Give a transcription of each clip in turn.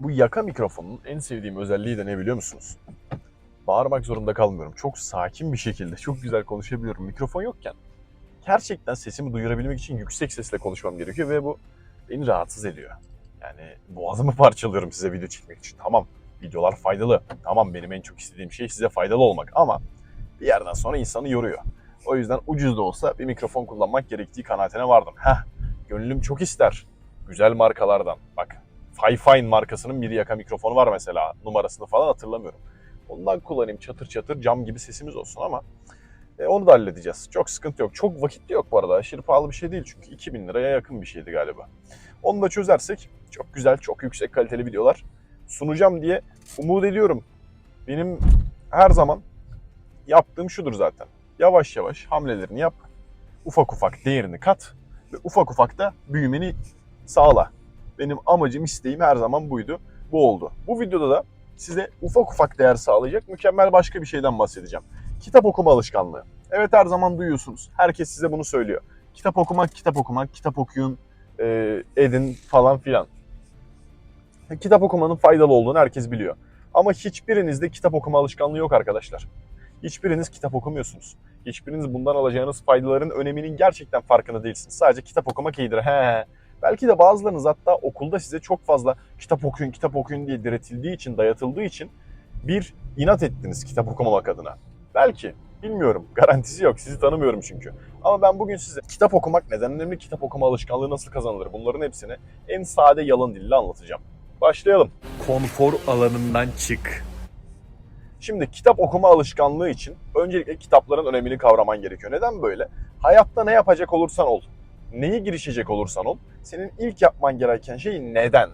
Bu yaka mikrofonun en sevdiğim özelliği de ne biliyor musunuz? Bağırmak zorunda kalmıyorum. Çok sakin bir şekilde, çok güzel konuşabiliyorum. Mikrofon yokken gerçekten sesimi duyurabilmek için yüksek sesle konuşmam gerekiyor ve bu beni rahatsız ediyor. Yani boğazımı parçalıyorum size video çekmek için. Tamam videolar faydalı. Tamam benim en çok istediğim şey size faydalı olmak ama bir yerden sonra insanı yoruyor. O yüzden ucuz da olsa bir mikrofon kullanmak gerektiği kanaatine vardım. Heh, gönlüm çok ister. Güzel markalardan. Bak Fifine markasının bir yaka mikrofonu var mesela. Numarasını falan hatırlamıyorum. Ondan kullanayım çatır çatır cam gibi sesimiz olsun ama e, onu da halledeceğiz. Çok sıkıntı yok. Çok vakit de yok bu arada. Aşırı pahalı bir şey değil çünkü 2000 liraya yakın bir şeydi galiba. Onu da çözersek çok güzel, çok yüksek kaliteli videolar sunacağım diye umut ediyorum. Benim her zaman yaptığım şudur zaten. Yavaş yavaş hamlelerini yap. Ufak ufak değerini kat ve ufak ufak da büyümeni sağla. Benim amacım, isteğim her zaman buydu. Bu oldu. Bu videoda da size ufak ufak değer sağlayacak mükemmel başka bir şeyden bahsedeceğim. Kitap okuma alışkanlığı. Evet her zaman duyuyorsunuz. Herkes size bunu söylüyor. Kitap okumak, kitap okumak, kitap okuyun, e, edin falan filan. Kitap okumanın faydalı olduğunu herkes biliyor. Ama hiçbirinizde kitap okuma alışkanlığı yok arkadaşlar. Hiçbiriniz kitap okumuyorsunuz. Hiçbiriniz bundan alacağınız faydaların öneminin gerçekten farkında değilsiniz. Sadece kitap okumak iyidir. He. Belki de bazılarınız hatta okulda size çok fazla kitap okuyun, kitap okuyun diye diretildiği için, dayatıldığı için bir inat ettiniz kitap okumamak adına. Belki. Bilmiyorum. Garantisi yok. Sizi tanımıyorum çünkü. Ama ben bugün size kitap okumak neden önemli, kitap okuma alışkanlığı nasıl kazanılır bunların hepsini en sade yalın dille anlatacağım. Başlayalım. Konfor alanından çık. Şimdi kitap okuma alışkanlığı için öncelikle kitapların önemini kavraman gerekiyor. Neden böyle? Hayatta ne yapacak olursan ol, neye girişecek olursan ol, senin ilk yapman gereken şey neden?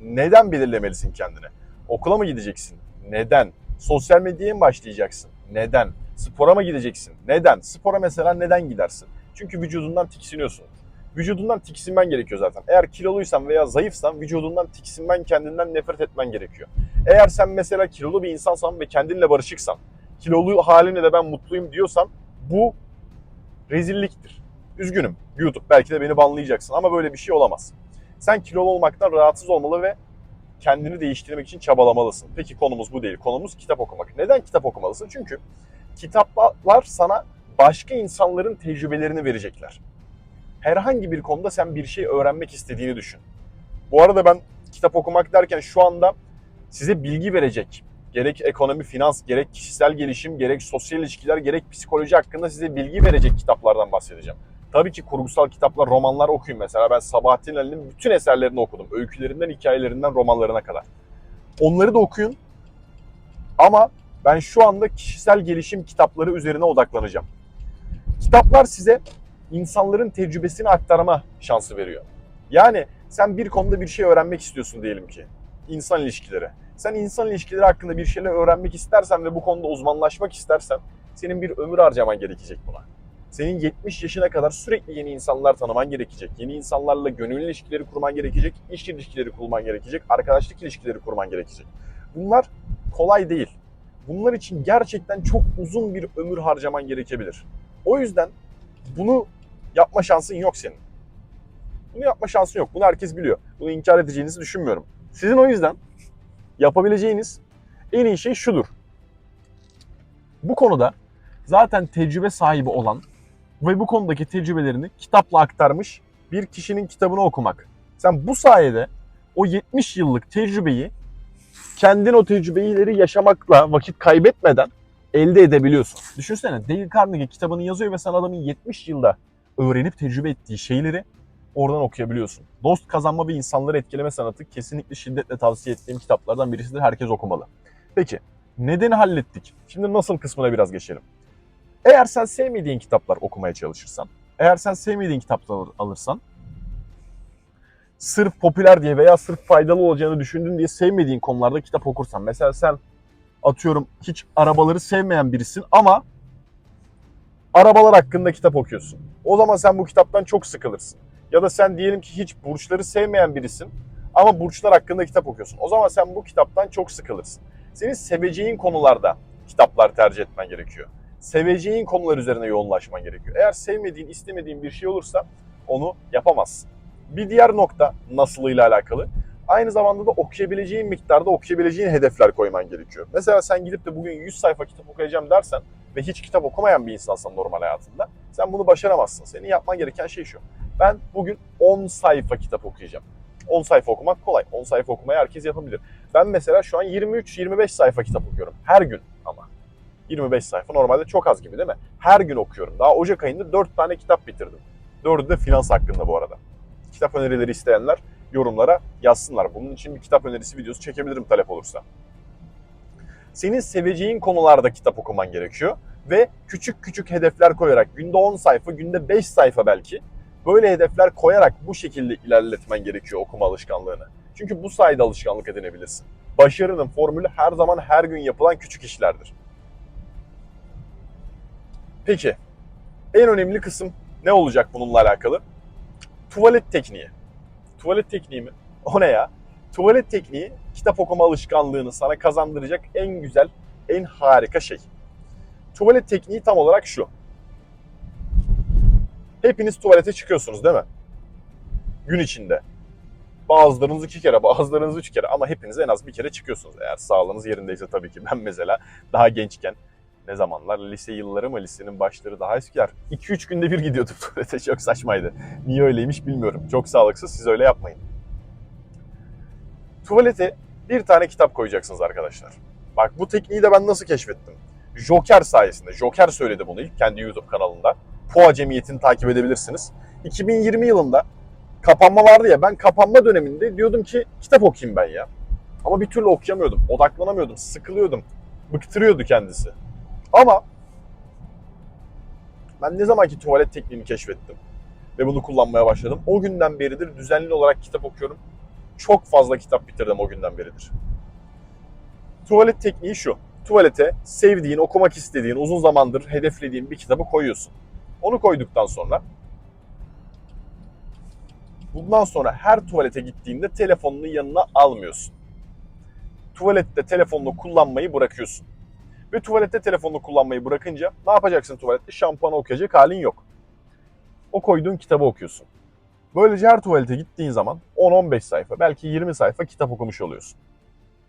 Neden belirlemelisin kendini? Okula mı gideceksin? Neden? Sosyal medyaya mı başlayacaksın? Neden? Spora mı gideceksin? Neden? Spora mesela neden gidersin? Çünkü vücudundan tiksiniyorsun. Vücudundan tiksinmen gerekiyor zaten. Eğer kiloluysan veya zayıfsan vücudundan tiksinmen, kendinden nefret etmen gerekiyor. Eğer sen mesela kilolu bir insansan ve kendinle barışıksan, kilolu halimle de ben mutluyum diyorsan bu rezilliktir. Üzgünüm YouTube belki de beni banlayacaksın ama böyle bir şey olamaz. Sen kilolu olmaktan rahatsız olmalı ve kendini değiştirmek için çabalamalısın. Peki konumuz bu değil. Konumuz kitap okumak. Neden kitap okumalısın? Çünkü kitaplar sana başka insanların tecrübelerini verecekler. Herhangi bir konuda sen bir şey öğrenmek istediğini düşün. Bu arada ben kitap okumak derken şu anda size bilgi verecek. Gerek ekonomi, finans, gerek kişisel gelişim, gerek sosyal ilişkiler, gerek psikoloji hakkında size bilgi verecek kitaplardan bahsedeceğim. Tabii ki kurgusal kitaplar, romanlar okuyun mesela. Ben Sabahattin Ali'nin bütün eserlerini okudum. Öykülerinden, hikayelerinden, romanlarına kadar. Onları da okuyun. Ama ben şu anda kişisel gelişim kitapları üzerine odaklanacağım. Kitaplar size insanların tecrübesini aktarma şansı veriyor. Yani sen bir konuda bir şey öğrenmek istiyorsun diyelim ki. İnsan ilişkileri. Sen insan ilişkileri hakkında bir şeyler öğrenmek istersen ve bu konuda uzmanlaşmak istersen senin bir ömür harcaman gerekecek buna. Senin 70 yaşına kadar sürekli yeni insanlar tanıman gerekecek. Yeni insanlarla gönül ilişkileri kurman gerekecek, iş ilişkileri kurman gerekecek, arkadaşlık ilişkileri kurman gerekecek. Bunlar kolay değil. Bunlar için gerçekten çok uzun bir ömür harcaman gerekebilir. O yüzden bunu yapma şansın yok senin. Bunu yapma şansın yok. Bunu herkes biliyor. Bunu inkar edeceğinizi düşünmüyorum. Sizin o yüzden yapabileceğiniz en iyi şey şudur. Bu konuda zaten tecrübe sahibi olan ve bu konudaki tecrübelerini kitapla aktarmış bir kişinin kitabını okumak. Sen bu sayede o 70 yıllık tecrübeyi kendin o tecrübeleri yaşamakla vakit kaybetmeden elde edebiliyorsun. Düşünsene Dale Carnegie kitabını yazıyor ve sen adamın 70 yılda öğrenip tecrübe ettiği şeyleri oradan okuyabiliyorsun. Dost kazanma ve insanları etkileme sanatı kesinlikle şiddetle tavsiye ettiğim kitaplardan birisidir. Herkes okumalı. Peki nedeni hallettik. Şimdi nasıl kısmına biraz geçelim. Eğer sen sevmediğin kitaplar okumaya çalışırsan, eğer sen sevmediğin kitapları alırsan, sırf popüler diye veya sırf faydalı olacağını düşündüğün diye sevmediğin konularda kitap okursan, mesela sen atıyorum hiç arabaları sevmeyen birisin ama arabalar hakkında kitap okuyorsun. O zaman sen bu kitaptan çok sıkılırsın. Ya da sen diyelim ki hiç burçları sevmeyen birisin ama burçlar hakkında kitap okuyorsun. O zaman sen bu kitaptan çok sıkılırsın. Senin seveceğin konularda kitaplar tercih etmen gerekiyor. Seveceğin konular üzerine yoğunlaşman gerekiyor. Eğer sevmediğin, istemediğin bir şey olursa onu yapamazsın. Bir diğer nokta nasılıyla alakalı. Aynı zamanda da okuyabileceğin miktarda okuyabileceğin hedefler koyman gerekiyor. Mesela sen gidip de bugün 100 sayfa kitap okuyacağım dersen ve hiç kitap okumayan bir insansan normal hayatında sen bunu başaramazsın. Senin yapman gereken şey şu. Ben bugün 10 sayfa kitap okuyacağım. 10 sayfa okumak kolay. 10 sayfa okumayı herkes yapabilir. Ben mesela şu an 23-25 sayfa kitap okuyorum. Her gün. 25 sayfa normalde çok az gibi değil mi? Her gün okuyorum. Daha Ocak ayında 4 tane kitap bitirdim. 4'ü de finans hakkında bu arada. Kitap önerileri isteyenler yorumlara yazsınlar. Bunun için bir kitap önerisi videosu çekebilirim talep olursa. Senin seveceğin konularda kitap okuman gerekiyor ve küçük küçük hedefler koyarak günde 10 sayfa, günde 5 sayfa belki böyle hedefler koyarak bu şekilde ilerletmen gerekiyor okuma alışkanlığını. Çünkü bu sayede alışkanlık edinebilirsin. Başarının formülü her zaman her gün yapılan küçük işlerdir. Peki, en önemli kısım ne olacak bununla alakalı? Tuvalet tekniği. Tuvalet tekniği mi? O ne ya? Tuvalet tekniği kitap okuma alışkanlığını sana kazandıracak en güzel, en harika şey. Tuvalet tekniği tam olarak şu. Hepiniz tuvalete çıkıyorsunuz değil mi? Gün içinde. Bazılarınız iki kere, bazılarınız üç kere ama hepiniz en az bir kere çıkıyorsunuz. Eğer sağlığınız yerindeyse tabii ki. Ben mesela daha gençken ne zamanlar lise yılları mı lisenin başları daha eskiler. 2-3 günde bir gidiyordum tuvalete çok saçmaydı. Niye öyleymiş bilmiyorum. Çok sağlıksız siz öyle yapmayın. Tuvalete bir tane kitap koyacaksınız arkadaşlar. Bak bu tekniği de ben nasıl keşfettim? Joker sayesinde. Joker söyledi bunu ilk kendi YouTube kanalında. Poğa Cemiyeti'ni takip edebilirsiniz. 2020 yılında kapanma vardı ya ben kapanma döneminde diyordum ki kitap okuyayım ben ya. Ama bir türlü okuyamıyordum. Odaklanamıyordum. Sıkılıyordum. Bıktırıyordu kendisi. Ama ben ne zamanki tuvalet tekniğini keşfettim ve bunu kullanmaya başladım. O günden beridir düzenli olarak kitap okuyorum. Çok fazla kitap bitirdim o günden beridir. Tuvalet tekniği şu. Tuvalete sevdiğin, okumak istediğin, uzun zamandır hedeflediğin bir kitabı koyuyorsun. Onu koyduktan sonra bundan sonra her tuvalete gittiğinde telefonunu yanına almıyorsun. Tuvalette telefonunu kullanmayı bırakıyorsun. Ve tuvalette telefonunu kullanmayı bırakınca ne yapacaksın tuvalette? Şampuanı okuyacak halin yok. O koyduğun kitabı okuyorsun. Böylece her tuvalete gittiğin zaman 10-15 sayfa, belki 20 sayfa kitap okumuş oluyorsun.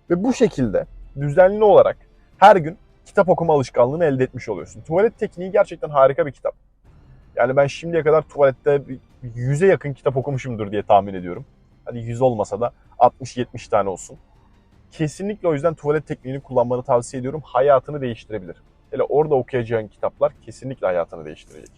Ve bu şekilde düzenli olarak her gün kitap okuma alışkanlığını elde etmiş oluyorsun. Tuvalet tekniği gerçekten harika bir kitap. Yani ben şimdiye kadar tuvalette bir 100'e yakın kitap okumuşumdur diye tahmin ediyorum. Hadi 100 olmasa da 60-70 tane olsun. Kesinlikle o yüzden tuvalet tekniğini kullanmanı tavsiye ediyorum. Hayatını değiştirebilir. Hele orada okuyacağın kitaplar kesinlikle hayatını değiştirecek.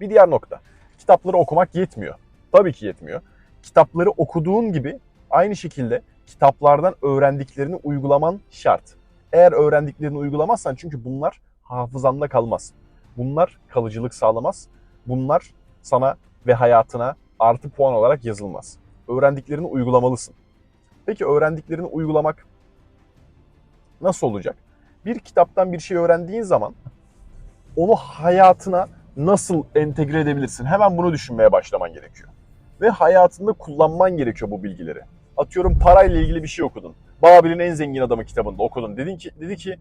Bir diğer nokta. Kitapları okumak yetmiyor. Tabii ki yetmiyor. Kitapları okuduğun gibi aynı şekilde kitaplardan öğrendiklerini uygulaman şart. Eğer öğrendiklerini uygulamazsan çünkü bunlar hafızanda kalmaz. Bunlar kalıcılık sağlamaz. Bunlar sana ve hayatına artı puan olarak yazılmaz. Öğrendiklerini uygulamalısın. Peki öğrendiklerini uygulamak nasıl olacak? Bir kitaptan bir şey öğrendiğin zaman onu hayatına nasıl entegre edebilirsin? Hemen bunu düşünmeye başlaman gerekiyor. Ve hayatında kullanman gerekiyor bu bilgileri. Atıyorum parayla ilgili bir şey okudun. Babil'in en zengin adamı kitabında okudun. Dedin ki, dedi ki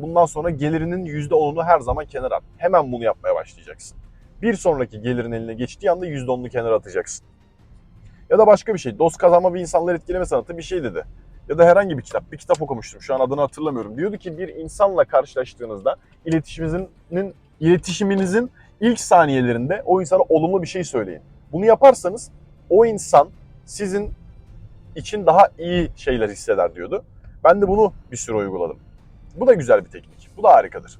bundan sonra gelirinin %10'unu her zaman kenara at. Hemen bunu yapmaya başlayacaksın. Bir sonraki gelirin eline geçtiği anda %10'unu kenara atacaksın. Ya da başka bir şey. Dost kazanma bir insanları etkileme sanatı bir şey dedi. Ya da herhangi bir kitap. Bir kitap okumuştum. Şu an adını hatırlamıyorum. Diyordu ki bir insanla karşılaştığınızda iletişiminizin, iletişiminizin ilk saniyelerinde o insana olumlu bir şey söyleyin. Bunu yaparsanız o insan sizin için daha iyi şeyler hisseder diyordu. Ben de bunu bir süre uyguladım. Bu da güzel bir teknik. Bu da harikadır.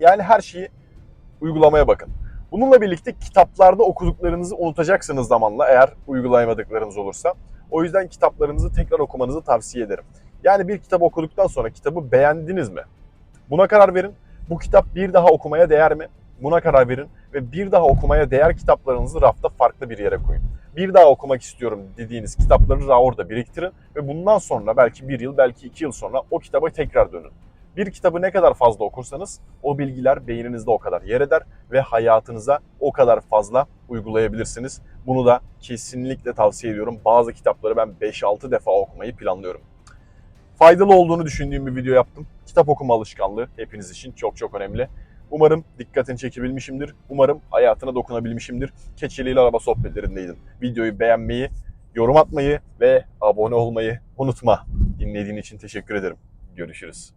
Yani her şeyi uygulamaya bakın. Bununla birlikte kitaplarda okuduklarınızı unutacaksınız zamanla eğer uygulayamadıklarınız olursa. O yüzden kitaplarınızı tekrar okumanızı tavsiye ederim. Yani bir kitap okuduktan sonra kitabı beğendiniz mi? Buna karar verin. Bu kitap bir daha okumaya değer mi? Buna karar verin ve bir daha okumaya değer kitaplarınızı rafta farklı bir yere koyun. Bir daha okumak istiyorum dediğiniz kitapları da orada biriktirin ve bundan sonra belki bir yıl, belki iki yıl sonra o kitaba tekrar dönün. Bir kitabı ne kadar fazla okursanız o bilgiler beyninizde o kadar yer eder ve hayatınıza o kadar fazla uygulayabilirsiniz. Bunu da kesinlikle tavsiye ediyorum. Bazı kitapları ben 5-6 defa okumayı planlıyorum. Faydalı olduğunu düşündüğüm bir video yaptım. Kitap okuma alışkanlığı hepiniz için çok çok önemli. Umarım dikkatini çekebilmişimdir. Umarım hayatına dokunabilmişimdir. Keçeli ile araba sohbetlerindeydim. Videoyu beğenmeyi yorum atmayı ve abone olmayı unutma. Dinlediğin için teşekkür ederim. Görüşürüz.